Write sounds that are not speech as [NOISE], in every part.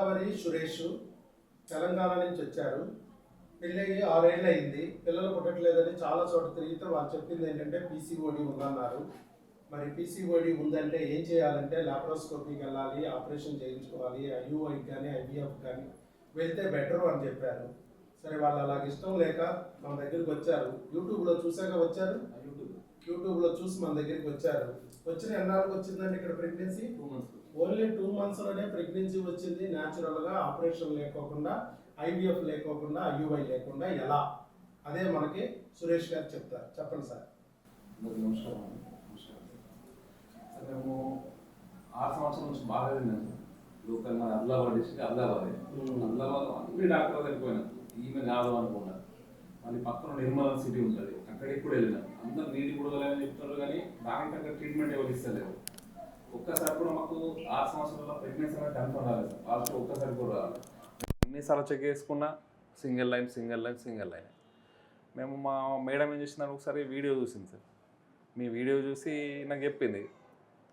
గోదావరి సురేష్ తెలంగాణ నుంచి వచ్చారు. పెళ్ళి ఆరేళ్ళు అయింది. పిల్లలు పుట్టట్లేదని చాలా చోట తిరిగితే వాళ్ళు చెప్పింది ఏంటంటే పీసీఓడి ఉందన్నారు. మరి పీసీఓడి ఉందంటే ఏం చేయాలంటే లాప్రోస్కోపీకి వెళ్ళాలి ఆపరేషన్ చేయించుకోవాలి ఐయుఐకి కానీ ఐవీఎఫ్ కానీ వెళ్తే బెటర్ అని చెప్పారు. సరే వాళ్ళు అలాగ ఇష్టం లేక మన దగ్గరికి వచ్చారు. యూట్యూబ్లో చూసాక వచ్చారు? యూట్యూబ్లో చూసి మన దగ్గరికి వచ్చారు. వచ్చిన ఎన్నాళ్ళకి వచ్చిందండి ఇక్కడ pregnancy two months only two మంత్స్లోనే pregnancy వచ్చింది. న్యాచురల్గా ఆపరేషన్ లేకోకుండా ఐవీఎఫ్ లేకోకుండా ఐయుఐ లేకుండా ఎలా? అదే మనకి సురేష్ గారు చెప్తారు. చెప్పండి సార్. నమస్కారం మేము ఆరు సంవత్సరాల నుంచి బాగా తిన్నాను సార్ లోకల్ మన ఆదిలాబాద్ డిస్ట్రిక్ట్ ఆదిలాబాద్ మ్మ్. ఆదిలాబాద్ అన్ని డాక్టర్ వెళ్ళిపోయినా ఈమె కాదు అనుకున్నా. మళ్ళీ పక్కన నిర్మల సిటీ ఉంటుంది. అక్కడికి కూడా వెళ్ళినా. అందరు నీటి గుడగలని చెప్తున్నారు కానీ దానికి ట్రీట్మెంట్ ఎవరు ఇస్తలేరు. ఒక్కసారి కూడా మాకు ఆరు సంవత్సరాల ప్రెగ్నెన్సీ అనేది కన్ఫర్మ్ రాలేదు. సార్ లాస్ట్ ఒక్కసారి కూడా రాలేదు. ఎన్నిసార్లు చెక్ చేసుకున్నా single line single line single line మేము మా మేడం ఏం చేసిందని ఒకసారి వీడియో చూసింది సార్. మీ వీడియో చూసి నాకు చెప్పింది.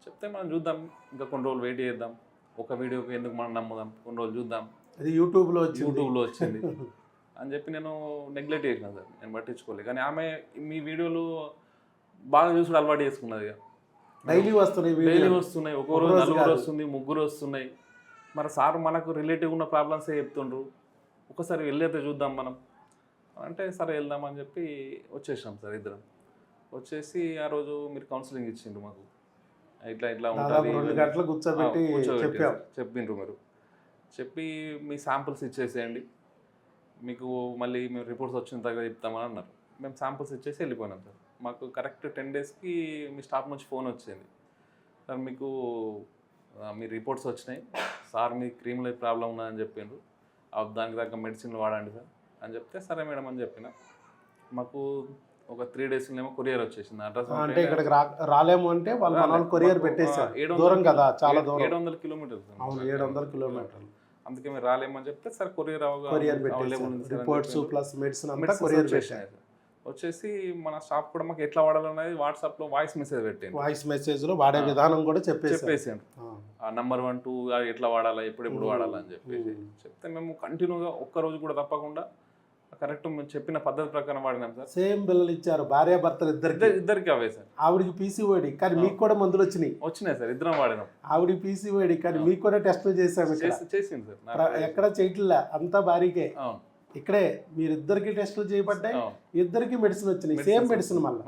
చెప్తే మనం చూద్దాం. ఇంకా కొన్ని రోజులు వెయిట్ చేద్దాం. ఒక వీడియోకి ఎందుకు మనం నమ్ముదాం? కొన్ని రోజులు చూద్దాం. అది యూట్యూబ్లో వచ్చింది. యూట్యూబ్లో వచ్చింది. [LAUGHS] అని చెప్పి నేను నెగ్లెక్ట్ చేసిన సార్. నేను పట్టించుకోలేదు. కానీ ఆమె మీ వీడియోలు బాగా చూసుడు అలవాటు చేసుకున్నది ఇక. డైలీ వస్తున్నాయి డైలీ వస్తున్నాయి. ఒక ఒక రోజు నలుగురు. వస్తుంది ముగ్గురు వస్తున్నాయి. మరి సార్ మనకు రిలేటివ్ ఉన్న ప్రాబ్లమ్సే చెప్తుండ్రు? ఒకసారి వెళ్ళైతే చూద్దాం మనం. అంటే సరే వెళ్దామని చెప్పి వచ్చేసాం సార్ ఇద్దరం. వచ్చేసి ఆ రోజు మీరు కౌన్సిలింగ్ ఇచ్చిండ్రు మాకు. ఇట్లా ఇట్లా ఉంటుంది కూర్చోబెట్టి. చెప్పిండ్రు మీరు. చెప్పి మీ శాంపుల్స్ ఇచ్చేసేయండి. మీకు మళ్ళీ మేము రిపోర్ట్స్ వచ్చిన తర్వాత చెప్తామని అన్నారు. మేము శాంపుల్స్ ఇచ్చేసి వెళ్ళిపోయినాం సార్. మాకు కరెక్ట్ టెన్ డేస్కి మీ స్టాఫ్ నుంచి ఫోన్ వచ్చింది. సార్ మీకు మీ రిపోర్ట్స్ వచ్చినాయి. సార్ మీ క్రీమ్లో ప్రాబ్లం ఉన్నదని చెప్పిండ్రు ఆ, దానికి తగ్గ మెడిసిన్లు వాడండి సార్ అని చెప్తే సరే మేడం అని చెప్పిన. మాకు ఒక త్రీ డేస్లోనేమో కొరియర్ వచ్చేసింది. అడ్రస్ అంటే ఇక్కడికి రా రాలేము అంటే వాళ్ళు కొరియర్ వందల దూరం కదా చాలా ఏడు- దూరం. ఏడు వందల కిలోమీటర్స్ అవును ఏడు వందల కిలోమీటర్లు. అందుకే మీరు రాలేమని చెప్తే సార్ కొరియర్ కొరియర్ పెట్టేశారు. రిపోర్ట్స్ ప్లస్ మెడిసిన్ అంతా కొరియర్ పెట్టారు. వచ్చేసి మన స్టాఫ్ కూడా మాకు ఎట్లా వాడాలనేది వాట్సాప్లో వాయిస్ మెసేజ్ పెట్టింది వాయిస్ మెసేజ్లో వాడే విధానం కూడా చెప్పేశారు. చెప్పేసాను నంబర్ వన్ టూ ఎట్లా వాడాలా ఎప్పుడు ఎప్పుడు మ్మ్. వాడాలా అని చెప్పేసి. చెప్తే మేము కంటిన్యూగా ఒక్క రోజు కూడా తప్పకుండా కరెక్ట్ మేము చెప్పిన పద్ధతి ప్రకారం వాడినాం సార్. సేమ్ బిల్లలు ఇచ్చారు భార్య భర్తలు ఇద్దరికి. ఇద్దరు ఇద్దరికి అవే సార్. ఆవిడికి పీసీఓడి కానీ మీకు కూడా మందులు వచ్చినాయి. వచ్చినాయి సార్ ఇద్దరం వాడినాం. ఆవిడ పీసీఓడి కానీ మీకు కూడా టెస్టులు చేసాము చేసింది సార్. ఎక్కడ చేయట్లే అంతా భారీకే. అవును. ఇక్కడే మీరు ఇద్దరికి టెస్టులు చేయబడ్డాయి ఇద్దరికి మెడిసిన్ వచ్చినాయి సేమ్ మెడిసిన్ మళ్ళీ.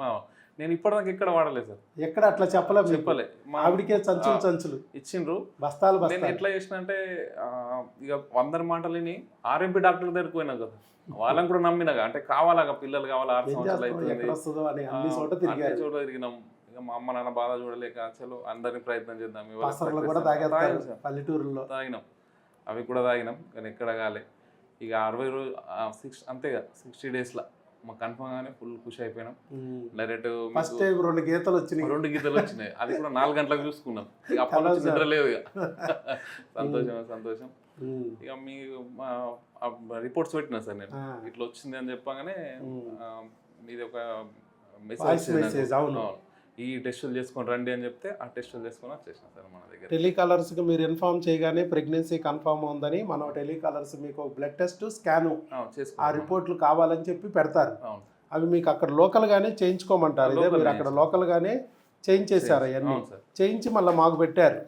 నేను ఇప్పటిదాకా ఇక్కడ వాడలేదు సార్. ఎక్కడ అట్లా చెప్పలే మీకు. చెప్పలే. మా ఆవిడకే చంచులు. చంచులు. ఇచ్చిండ్రు. బస్తాలు నేను ఎట్లా చేసిన అంటే ఇక వందరి మాటలని ఆర్ఎంపీ డాక్టర్ దగ్గరికి పోయినా కదా. వాళ్ళని కూడా నమ్మినగా అంటే కావాలా పిల్లలు కావాలి? ఆరు సంవత్సరాలు అని అన్ని చోట తిరిగినాం. ఇక మా అమ్మ నాన్న బాధ చూడలేక చలో అందరిని ప్రయత్నం చేద్దాం. పల్లెటూరులో. తాగినాం. అవి కూడా తాగినాం. కానీ ఎక్కడ కాలే. ఇక అరవై రోజు సిక్స్ అంతేగా సిక్స్టీ డేస్లో మాకు కన్ఫర్మ్ గానే ఫుల్ ఖుషి అయిపోయినాం. డైరెక్ట్ ఫస్ట్ రెండు గీతలు వచ్చినాయి. రెండు గీతలు వచ్చినాయి. అది కూడా నాలుగు గంటలకు చూసుకున్నాం. ఇక అప్పటి నుంచి Hello, sir. నిద్ర లేదు ఇక. [LAUGHS] సంతోషం. సంతోషం. ఇక మీ రిపోర్ట్స్ పెట్టినా సార్ నేను. ఇట్లా వచ్చింది అని చెప్పగానే మీది ఒక మెసేజ్ అవును. ఈ టెస్టులు చేసుకొని రండి అని చెప్తే ఆ టెస్టులు చేసుకొని వచ్చేసిన సార్ మన దగ్గర. టెలికాలర్స్కి మీరు ఇన్ఫార్మ్ చేయగానే ప్రెగ్నెన్సీ కన్ఫర్మ్ ఉందని మనం టెలికాలర్స్ మీకు బ్లడ్ టెస్ట్ స్కాను ఆ. రిపోర్ట్లు కావాలని చెప్పి పెడతారు. అవి మీకు అక్కడ లోకల్ గానే చేయించుకోమంటారు. ఇదే మీరు అక్కడ లోకల్ గానే చేయించేశారు అవన్నీ చేయించి మళ్ళీ మాకు పెట్టారు.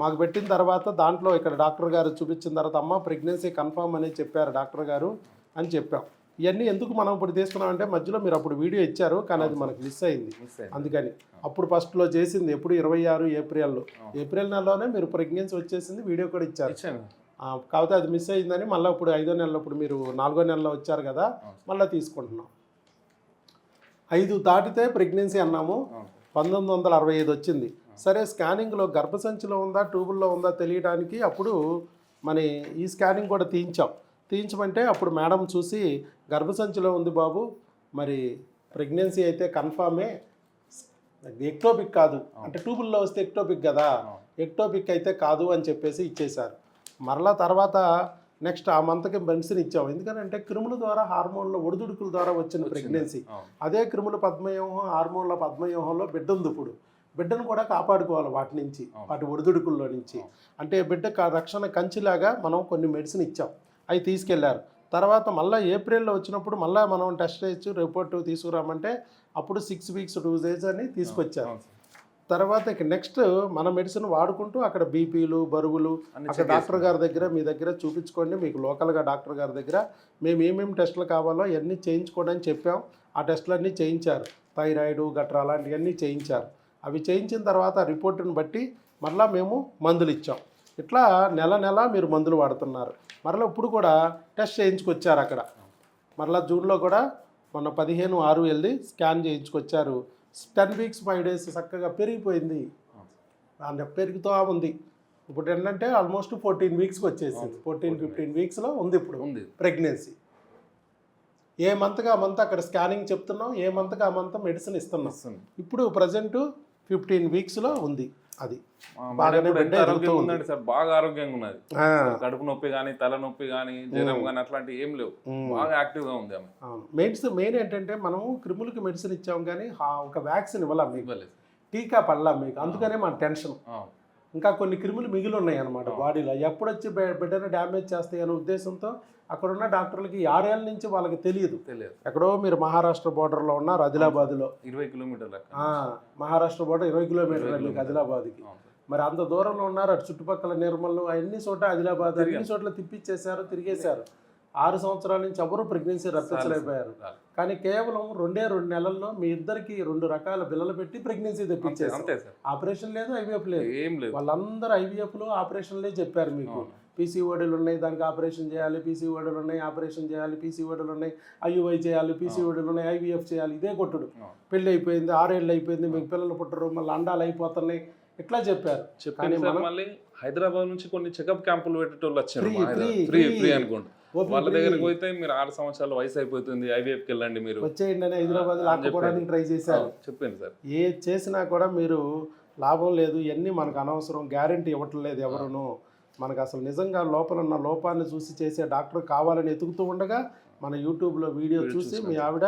మాకు పెట్టిన తర్వాత దాంట్లో ఇక్కడ డాక్టర్ గారు చూపించిన తర్వాత అమ్మ ప్రెగ్నెన్సీ కన్ఫర్మ్ అని చెప్పారు డాక్టర్ గారు అని చెప్పాం. ఇవన్నీ ఎందుకు మనం ఇప్పుడు తీసుకున్నాం అంటే మధ్యలో మీరు అప్పుడు వీడియో ఇచ్చారు కానీ అది మనకు మిస్ అయింది. అందుకని అప్పుడు ఫస్ట్లో చేసింది ఎప్పుడు ఇరవై ఆరు ఏప్రిల్లో. ఏప్రిల్ నెలలోనే మీరు ప్రెగ్నెన్సీ వచ్చేసింది వీడియో కూడా ఇచ్చారు. కాకపోతే అది మిస్ అయిందని మళ్ళీ ఇప్పుడు ఐదో నెలలో ఇప్పుడు మీరు నాలుగో నెలలో వచ్చారు కదా. మళ్ళీ తీసుకుంటున్నాం. ఐదు దాటితే ప్రెగ్నెన్సీ అన్నాము. పంతొమ్మిది వందల అరవై ఐదు వచ్చింది. సరే స్కానింగ్లో గర్భసంచిలో ఉందా ట్యూబుల్లో ఉందా తెలియడానికి అప్పుడు మన ఈ స్కానింగ్ కూడా తీయించాం. తీయించమంటే అప్పుడు మేడం చూసి గర్భసంచిలో ఉంది బాబు మరి ప్రెగ్నెన్సీ అయితే కన్ఫామే ఎక్టోపిక్ కాదు. అంటే ట్యూబుల్లో వస్తే ఎక్టోపిక్ కదా. ఎక్టోపిక్ అయితే కాదు అని చెప్పేసి ఇచ్చేశారు. మరలా తర్వాత నెక్స్ట్ ఆ మంత్కి మెడిసిన్ ఇచ్చాం. ఎందుకంటే క్రిముల ద్వారా హార్మోన్ల ఒడిదుడుకుల ద్వారా వచ్చిన ప్రెగ్నెన్సీ. అదే క్రిముల పద్మవ్యూహం హార్మోన్ల పద్మవ్యూహంలో బిడ్డ ఉంది ఇప్పుడు. బిడ్డను కూడా కాపాడుకోవాలి వాటి నుంచి. వాటి ఒడిదుడుకుల్లో నుంచి. అంటే బిడ్డ రక్షణ కంచిలాగా మనం కొన్ని మెడిసిన్ ఇచ్చాం. అవి తీసుకెళ్ళారు. తర్వాత మళ్ళీ ఏప్రిల్లో వచ్చినప్పుడు మళ్ళీ మనం టెస్ట్ చేయొచ్చు రిపోర్ట్ తీసుకురామంటే అప్పుడు సిక్స్ వీక్స్ టూ డేస్ అని తీసుకొచ్చారు. తర్వాత ఇక నెక్స్ట్ మన మెడిసిన్ వాడుకుంటూ అక్కడ బీపీలు బరువులు అక్కడ డాక్టర్. గారి దగ్గర మీ దగ్గర చూపించుకోండి మీకు లోకల్గా డాక్టర్ గారి దగ్గర మేము ఏమేమి టెస్టులు కావాలో అవన్నీ చేయించుకోండి అని చెప్పాం. ఆ టెస్టులు అన్నీ చేయించారు. థైరాయిడ్ గట్రా అలాంటివన్నీ చేయించారు. అవి చేయించిన తర్వాత రిపోర్టుని బట్టి మరలా మేము మందులు ఇచ్చాం. ఇట్లా నెల నెల మీరు మందులు వాడుతున్నారు. మరలా ఇప్పుడు కూడా టెస్ట్ చేయించుకొచ్చారు అక్కడ. మరలా జూన్లో కూడా మొన్న పదిహేను ఆరు వెళ్ళి స్కాన్ చేయించుకొచ్చారు. టెన్ వీక్స్ ఫైవ్ డేస్ చక్కగా పెరిగిపోయింది. అంటే పెరుగుతూ ఉంది. ఇప్పుడు ఏంటంటే ఆల్మోస్ట్ ఫోర్టీన్ వీక్స్కి వచ్చేసింది. ఫోర్టీన్ ఫిఫ్టీన్ వీక్స్లో ఉంది ఇప్పుడు ఉంది. ప్రెగ్నెన్సీ. ఏ మంత్గా ఆ మంత్ అక్కడ స్కానింగ్ చెప్తున్నాం ఏ మంత్గా ఆ మంత్ మెడిసిన్ ఇస్తున్నాం. ఇప్పుడు ప్రజెంట్ ఫిఫ్టీన్ వీక్స్లో ఉంది. అది. ఉందండి సార్? బాగా ఆరోగ్యంగా ఉన్నది. కడుపు నొప్పి కానీ తల నొప్పి కానీ జ్వరం కానీ అట్లాంటివి ఏం లేవు. బాగా యాక్టివ్గా ఉంది ఆమె. మెడిసిన్ మెయిన్ ఏంటంటే మనము క్రిములకి మెడిసిన్ ఇచ్చాం కానీ ఒక వ్యాక్సిన్ ఇవ్వాలా మీకు. ఇవ్వలేదు. టీకా పడలా మీకు. అందుకనే మన టెన్షన్. ఇంకా కొన్ని క్రిములు మిగిలి ఉన్నాయి అనమాట బాడీలో. ఎప్పుడు వచ్చి బి- బిడ్డను డ్యామేజ్ చేస్తాయి అనే ఉద్దేశంతో అక్కడ ఉన్న డాక్టర్లకి ఆరేళ్ళ నుంచి వాళ్ళకి తెలియదు. తెలియదు. ఎక్కడో మీరు మహారాష్ట్ర బోర్డర్లో ఉన్నారు ఆదిలాబాద్లో. ఇరవై కిలోమీటర్ల మహారాష్ట్ర బోర్డర్ ఇరవై కిలోమీటర్లు మీకు ఆదిలాబాద్కి. మరి అంత దూరంలో ఉన్నారు అటు చుట్టుపక్కల నిర్మల్ అన్ని చోట ఆదిలాబాద్ అన్ని చోట్ల తిప్పిచ్చేశారు తిరిగేశారు. ఆరు సంవత్సరాల నుంచి ఎవరు ప్రెగ్నెన్సీ రప్పించలేకపోయారు. కానీ కేవలం రెండే రెండు నెలల్లో మీ ఇద్దరికి రెండు రకాల బిల్లలు పెట్టి ప్రెగ్నెన్సీ సార్. ఆపరేషన్ లేదు ఐవీఎఫ్ లేదు. వాళ్ళందరూ ఐవీఎఫ్లో ఆపరేషన్లే చెప్పారు మీకు. పీసీఓడీలు ఉన్నాయి దానికి ఆపరేషన్ చేయాలి పీసీఓడీలు ఉన్నాయి ఆపరేషన్ చేయాలి పీసీఓడీలు ఉన్నాయి ఐయుఐ చేయాలి పీసీఓడీలు ఉన్నాయి ఐవీఎఫ్ చేయాలి ఇదే కొట్టుడు. పెళ్ళి అయిపోయింది ఆరేళ్ళు అయిపోయింది మీకు పిల్లలు పుట్టరు మళ్ళీ అండాలు అయిపోతున్నాయి. ఇట్లా చెప్పారు? చెప్పాను సార్ మళ్ళీ హైదరాబాద్ నుంచి కొన్ని చెకప్ క్యాంపులు పెట్టేటోళ్ళు వచ్చారు ఫ్రీ. ఫ్రీ అనుకోండి. వాళ్ళ. దగ్గరికి పోతే మీరు ఆరు సంవత్సరాల వయసు అయిపోతుంది ఐవీఎఫ్కి వెళ్ళండి మీరు. వచ్చేయండి అని హైదరాబాద్ లాక్కోవడానికి ట్రై చేశారు. చెప్పాను సార్. ఏ చేసినా కూడా మీరు లాభం లేదు ఇవన్నీ మనకు అనవసరం గ్యారంటీ ఇవ్వటం లేదు ఎవరును మనకు అసలు నిజంగా లోపల ఉన్న లోపాన్ని చూసి చేసే డాక్టర్ కావాలని ఎతుకుతూ ఉండగా మన యూట్యూబ్లో వీడియో చూసి మీ ఆవిడ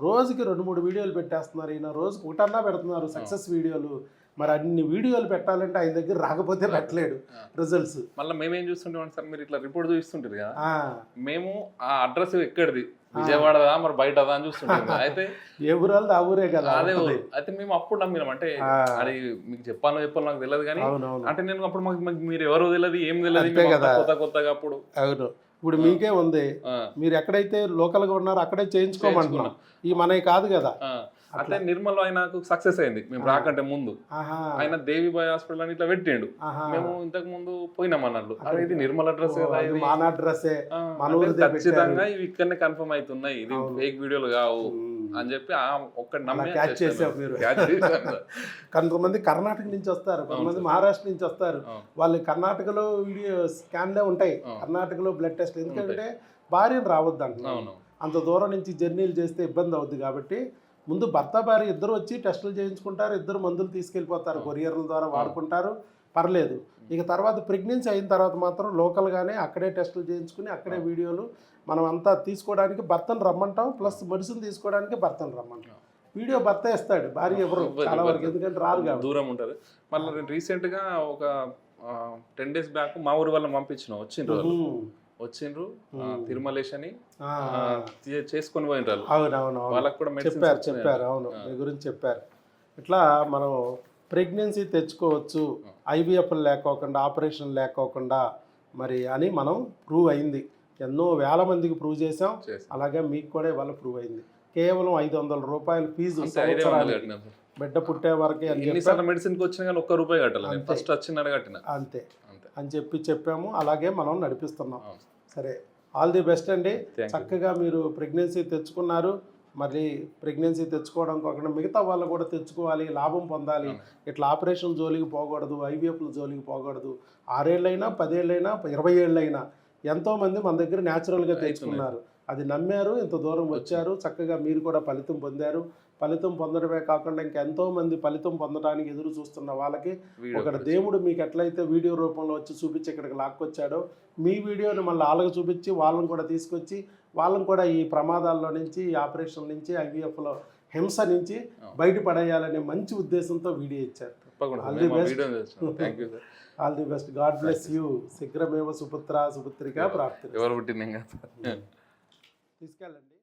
రోజుకి రెండు మూడు వీడియోలు పెట్టేస్తున్నారు. ఈయన రోజుకి ఒకటన్నా పెడుతున్నారు సక్సెస్ వీడియోలు. మరి అన్ని వీడియోలు పెట్టాలంటే ఆయన దగ్గర రాకపోతే పెట్టలేడు. రిజల్ట్స్ మళ్ళీ మేమేం చూస్తుంటాం సార్ మీరు ఇట్లా రిపోర్ట్ చూస్తుంటారు కదా? మేము ఆ అడ్రస్ ఎక్కడిది? విజయవాడదా మరి బయటదా అని చూస్తుంటాం. అయితే [LAUGHS] ఏ ఊరాలు ఆ ఊరే కదా అదే. అయితే మేము అప్పుడు నమ్మినాం. అంటే. అది మీకు చెప్పాలో చెప్పాలో నాకు తెలియదు కానీ అంటే నేను అప్పుడు మాకు మీరు ఎవరో తెలియదు ఏం తెలియదు కొత్త కొత్తగా అప్పుడు. అవును. ఇప్పుడు మీకే ఉంది. మీరు ఎక్కడైతే లోకల్గా ఉన్నారో అక్కడే చేయించుకోమంటున్నాం. ఈ మనవి కాదు కదా. అట్లే. నిర్మల్ ఆయనకు సక్సెస్ అయింది. మేము రాకంటే ముందు. ఆయన దేవిబాయ్ హాస్పిటల్ అని ఇట్లా పెట్టిండు. మేము ఇంతకు ముందు పోయినాం అన్నట్లు. అరే ఇది నిర్మల్ అడ్రస్ కదా ఇది? ఖచ్చితంగా ఇవి ఇక్కడనే కన్ఫర్మ్ అవుతున్నాయి. ఇది. ఫేక్ వీడియోలు కావు. అని చెప్పి నమ్మి క్యాచ్. చేసావు మీరు. [LAUGHS] కొంతమంది కర్ణాటక నుంచి వస్తారు. కొంతమంది మహారాష్ట్ర నుంచి వస్తారు. వాళ్ళు కర్ణాటకలో వీడియో స్కాన్లే ఉంటాయి. కర్ణాటకలో బ్లడ్ టెస్ట్ ఎందుకంటే భార్యను రావద్దు అంటున్నాను అవును. అంత దూరం నుంచి జర్నీలు చేస్తే ఇబ్బంది అవుద్ది కాబట్టి ముందు భర్త భార్య ఇద్దరు వచ్చి టెస్టులు చేయించుకుంటారు ఇద్దరు మందులు తీసుకెళ్ళిపోతారు కొరియర్ల ద్వారా వాడుకుంటారు. పర్లేదు. ఇక తర్వాత ప్రెగ్నెన్సీ అయిన తర్వాత మాత్రం లోకల్గానే అక్కడే టెస్టులు చేయించుకుని అక్కడే వీడియోలు మనం అంతా తీసుకోవడానికి భర్తను రమ్మంటాం ప్లస్ మెడిసిన్ తీసుకోవడానికి భర్తను రమ్మంటాం. వీడియో భర్త ఇస్తాడు భార్య ఎవరు? చాలా వరకు. ఎందుకంటే రారు కాబట్టి. దూరం ఉంటారు మళ్ళీ నేను రీసెంట్గా ఒక టెన్ డేస్ బ్యాక్ మా ఊరి వాళ్ళని పంపించిన వాళ్ళు ఉమ్. వచ్చిండ్రు. తిరుమలేష్ అని చేసుకొని వాళ్ళు అవునవును అవును. వాళ్ళకి కూడా చెప్పారు. చెప్పారు అవును. మీ గురించి చెప్పారు. ఇట్లా మనం ప్రెగ్నెన్సీ తెచ్చుకోవచ్చు ఐవీఎఫ్ లేకోకుండా ఆపరేషన్ లేకోకుండా మరి అని మనం ప్రూవ్ అయింది. ఎన్నో వేల మందికి ప్రూవ్ చేసాం. అలాగే మీకు కూడా ఇవాళ ప్రూవ్ అయింది. కేవలం ఐదు వందల రూపాయల ఫీజు. బిడ్డ పుట్టే వరకే అని చెప్పి ఎన్నిసార్లు మెడిసిన్కి వచ్చినా కానీ ఒక్క రూపాయి కట్టాలి. ఫస్ట్ వచ్చినాడు కట్టిన. అంతే. అంతే. అని చెప్పి చెప్పాము. అలాగే మనం నడిపిస్తున్నాం. సరే ఆల్ ది బెస్ట్ అండి. చక్కగా మీరు ప్రెగ్నెన్సీ తెచ్చుకున్నారు. మరి ప్రెగ్నెన్సీ తెచ్చుకోవడం కాకుండా మిగతా వాళ్ళు కూడా తెచ్చుకోవాలి లాభం పొందాలి. ఇట్లా ఆపరేషన్ జోలికి పోకూడదు ఐవీఎఫ్ల జోలికి పోకూడదు. ఆరేళ్ళైనా పదేళ్ళైనా ఇరవై ఏళ్ళైనా ఎంతోమంది మన దగ్గర న్యాచురల్గా తెచ్చుకున్నారు. అది నమ్మారు ఇంత దూరం వచ్చారు. చక్కగా మీరు కూడా ఫలితం పొందారు. ఫలితం పొందడమే కాకుండా ఇంకెంతో మంది ఫలితం పొందడానికి ఎదురు చూస్తున్న వాళ్ళకి ఒకటి దేవుడు మీకు ఎట్లయితే వీడియో రూపంలో వచ్చి చూపించి ఇక్కడికి లాక్కొచ్చాడో మీ వీడియోని మళ్ళీ వాళ్ళకి చూపించి వాళ్ళని కూడా తీసుకొచ్చి వాళ్ళని కూడా ఈ ప్రమాదాల్లో నుంచి ఈ ఆపరేషన్ నుంచి ఐవీఎఫ్లో హింస నుంచి బయటపడేయాలనే మంచి ఉద్దేశంతో వీడియో ఇచ్చారు. తప్పకుండా All మేము the ఆ best. వీడియో చేస్తాం thank you sir all the best God bless you శీఘ్రమేవ సుపుత్ర సుపుత్రిక ప్రాప్తి ఎవరు పుట్టింది [LAUGHS] తీసుకెళ్ళండి.